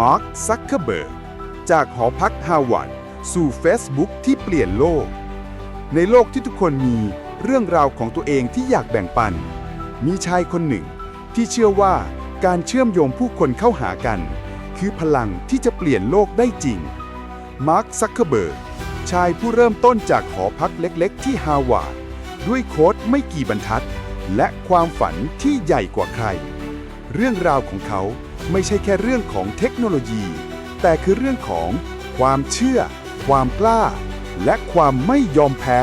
มาร์ค ซักเคเบิร์ก จากหอพักฮาวาดสู่ Facebook ที่เปลี่ยนโลก ในโลกที่ทุกคนมีเรื่องราวของตัวเองที่อยากแบ่งปัน มีชายคนหนึ่ง ที่เชื่อว่าการเชื่อมโยงผู้คนเข้าหากัน คือพลังที่จะเปลี่ยนโลกได้จริง มาร์ค ซักเคเบิร์ก ชายผู้เริ่มต้นจากหอพักเล็กๆ ที่ฮาวาดด้วยโค้ดไม่กี่บรรทัด และความฝันที่ใหญ่กว่าใคร เรื่องราวของเขา ไม่ใช่แค่เรื่องของเทคโนโลยี แต่คือเรื่องของความเชื่อ ความกล้า และความไม่ยอมแพ้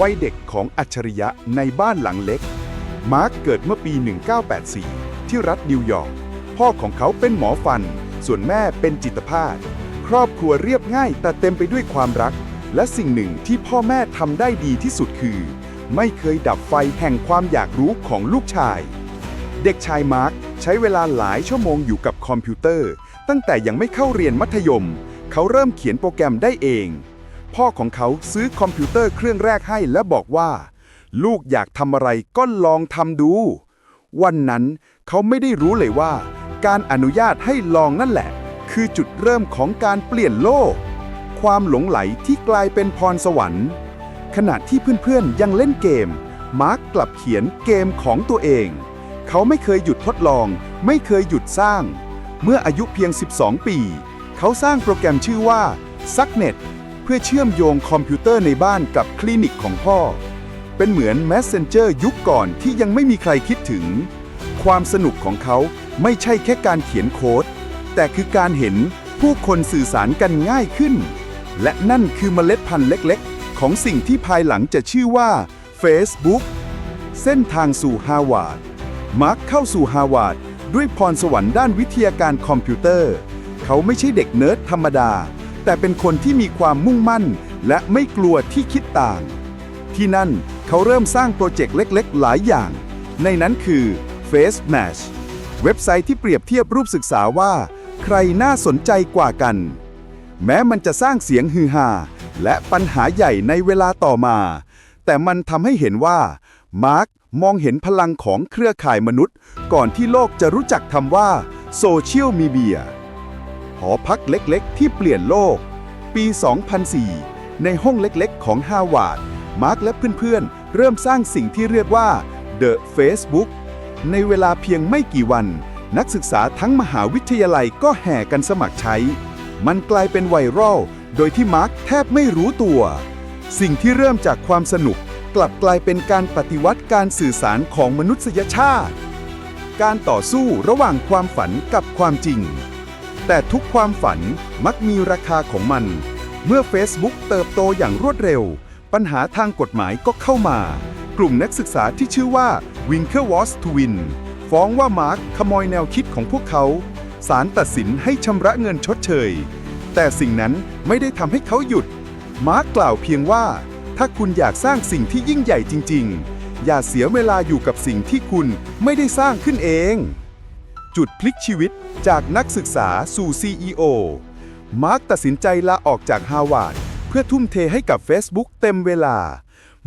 วัยเด็กของอัจฉริยะในบ้านหลังเล็ก มาร์คเกิดเมื่อปี 1984 ที่รัฐนิวยอร์ก พ่อของเขาเป็นหมอฟัน ส่วนแม่เป็นจิตแพทย์ ครอบครัวเรียบง่ายแต่เต็มไปด้วยความรัก และสิ่งหนึ่งที่พ่อแม่ทำได้ดีที่สุดคือ ไม่เคยดับไฟแห่งความอยากรู้ของลูกชาย เด็กชายมาร์ค ใช้เวลาหลายชั่วโมงอยู่กับคอมพิวเตอร์ ตั้งแต่ยังไม่เข้าเรียนมัธยม เขาเริ่มเขียนโปรแกรมได้เอง พ่อของเขาซื้อคอมพิวเตอร์เครื่องแรกให้และบอกว่า ลูกอยากทำอะไรก็ลองทำดู วันนั้นเขาไม่ได้รู้เลยว่า การอนุญาตให้ลองนั่นแหละ คือจุดเริ่มของการเปลี่ยนโลก ความหลงไหลที่กลายเป็นพรสวรรค์ ขณะที่เพื่อนๆยังเล่นเกม มาร์กกลับเขียนเกมของตัวเอง เขาไม่เคยหยุดทดลอง ไม่เคยหยุดสร้าง เมื่ออายุเพียง 12 ปี เขาสร้างโปรแกรมชื่อว่า s u c n e t เพื่อเชื่อมโยงคอมพิวเตอร์ในบ้านกับคลินิกของพ่อ เป็นเหมือน Messenger ยุคก่อนที่ยังไม่มีใครคิดถึง ความสนุกของเขาไม่ใช่แค่การเขียนโค้ด แต่คือการเห็นผู้คนสื่อสารกันง่ายขึ้น และนั่นคือเมล็ดพันธุ์เล็กๆ ของสิ่งที่ภายหลังจะชื่อว่า Facebook เส้นทางสู่ฮาวาด มาร์คเข้าสู่ฮาวาดด้วยพรสวรรค์ด้านวิทยาการคอมพิวเตอร์ เขาไม่ใช่เด็กเนิร์ดธรรมดา แต่เป็นคนที่มีความมุ่งมั่น และไม่กลัวที่คิดต่าง ที่นั่นเขาเริ่มสร้างโปรเจกต์เล็กๆ หลายอย่าง ในนั้นคือ Face Match เว็บไซต์ที่เปรียบเทียบรูปศึกษาว่า ใครน่าสนใจกว่ากัน แม้มันจะสร้างเสียงฮือฮาและปัญหาใหญ่ในเวลาต่อมา แต่มันทำให้เห็นว่ามาร์ค มองเห็นพลังของเครือข่ายมนุษย์ ก่อนที่โลกจะรู้จักคำว่าโซเชียลมีเดียหอพักเล็กๆ ที่เปลี่ยนโลก ปี 2004 ในห้องเล็กๆ ของฮาวาดมาร์คและเพื่อนๆ เริ่มสร้างสิ่งที่เรียกว่า The Facebook ในเวลาเพียงไม่กี่วัน นักศึกษาทั้งมหาวิทยาลัยก็แห่กันสมัครใช้ มันกลายเป็นไวรัล โดยที่มาร์คแทบไม่รู้ตัว สิ่งที่เริ่มจากความสนุก กลับกลายเป็นการปฏิวัติการสื่อสารของมนุษยชาติ การต่อสู้ระหว่างความฝันกับความจริง แต่ทุกความฝันมักมีราคาของมัน เมื่อ Facebook เติบโตอย่างรวดเร็ว ปัญหาทางกฎหมายก็เข้ามา กลุ่มนักศึกษาที่ชื่อว่า Winklevoss Twin ฟ้องว่ามาร์คขโมยแนวคิดของพวกเขาศาลตัดสินให้ชำระเงินชดเชย แต่สิ่งนั้นไม่ได้ทำให้เขาหยุด มาร์คกล่าวเพียงว่า ถ้าคุณอยากสร้างสิ่งที่ยิ่งใหญ่จริง ๆ อย่าเสียเวลาอยู่กับสิ่งที่คุณไม่ได้สร้างขึ้นเอง จุดพลิกชีวิตจากนักศึกษาสู่ CEO มาร์คตัดสินใจลาออกจากฮาวาดเพื่อทุ่มเทให้กับ Facebook เต็มเวลา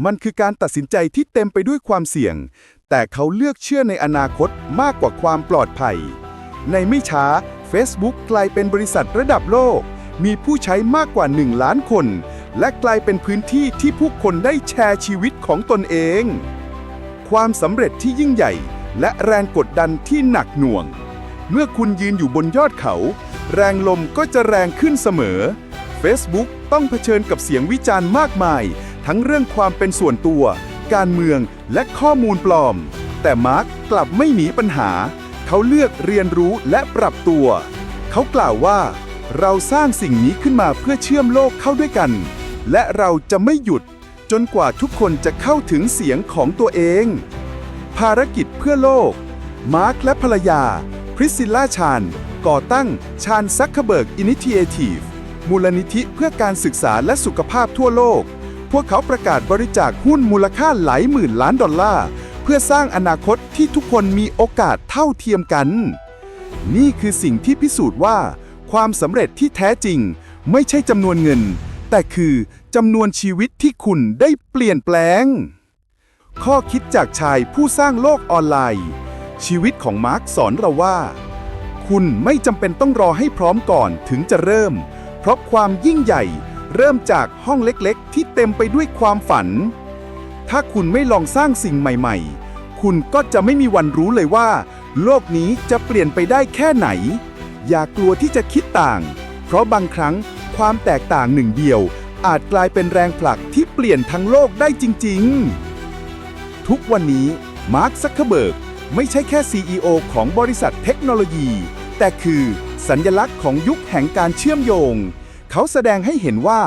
มันคือการตัดสินใจที่เต็มไปด้วยความเสี่ยง แต่เขาเลือกเชื่อในอนาคตมากกว่าความปลอดภัย ในไม่ช้า Facebook กลายเป็นบริษัทระดับโลก มีผู้ใช้มากกว่า 1 ล้านคน และกลายเป็นพื้นที่ที่ผู้คนได้แชร์ชีวิตของตนเอง ความสำเร็จที่ยิ่งใหญ่ และแรงกดดันที่หนักหน่วง เมื่อคุณยืนอยู่บนยอดเขา แรงลมก็จะแรงขึ้นเสมอ Facebook ต้องเผชิญกับเสียงวิจารณ์มากมาย ทั้งเรื่องความเป็นส่วนตัว การเมืองและข้อมูลปลอม แต่มาร์กกลับไม่หนีปัญหา เขาเลือกเรียนรู้และปรับตัว เขากล่าวว่า เราสร้างสิ่งนี้ขึ้นมาเพื่อเชื่อมโลกเข้าด้วยกัน และเราจะไม่หยุดจนกว่าทุกคนจะเข้าถึงเสียงของตัวเอง ภารกิจเพื่อโลก มาร์คและภรรยา พริสซิลล่าชาน ก่อตั้งชานซักเคเบิร์กอินิเทียทีฟมูลนิธิเพื่อการศึกษาและสุขภาพทั่วโลก พวกเขาประกาศบริจาคหุ้นมูลค่าหลายหมื่นล้านดอลลาร์ เพื่อสร้างอนาคตที่ทุกคนมีโอกาสเท่าเทียมกัน นี่คือสิ่งที่พิสูจน์ว่า ความสำเร็จที่แท้จริง ไม่ใช่จำนวนเงิน แต่คือจำนวนชีวิตที่คุณได้เปลี่ยนแปลง ข้อคิดจากชายผู้สร้างโลกออนไลน์ ชีวิตของมาร์คสอนเราว่า คุณไม่จำเป็นต้องรอให้พร้อมก่อนถึงจะเริ่ม เพราะความยิ่งใหญ่เริ่มจากห้องเล็กๆ ที่เต็มไปด้วยความฝัน ถ้าคุณไม่ลองสร้างสิ่งใหม่ ๆ คุณก็จะไม่มีวันรู้เลยว่า โลกนี้จะเปลี่ยนไปได้แค่ไหน อย่ากลัวที่จะคิดต่าง เพราะบางครั้ง ความแตกต่างหนึ่งเดียว อาจกลายเป็นแรงผลักที่เปลี่ยนทั้งโลกได้จริง ๆ ทุกวันนี้มาร์คซักเคเบิร์กไม่ใช่แค่ CEO ของบริษัทเทคโนโลยี แต่คือสัญลักษณ์ของยุคแห่งการเชื่อมโยง เขาแสดงให้เห็นว่า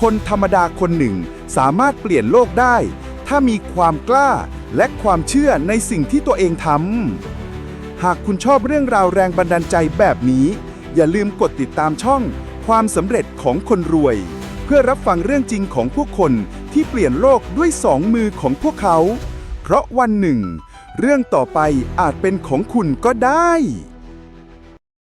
คนธรรมดาคนหนึ่งสามารถเปลี่ยนโลกได้ ถ้ามีความกล้าและความเชื่อในสิ่งที่ตัวเองทำหากคุณชอบเรื่องราวแรงบันดาลใจแบบนี้ อย่าลืมกดติดตามช่อง ความสำเร็จของคนรวย เพื่อรับฟังเรื่องจริงของพวกคนที่เปลี่ยนโลกด้วยสองมือของพวกเขา เพราะวันหนึ่ง เรื่องต่อไปอาจเป็นของคุณก็ได้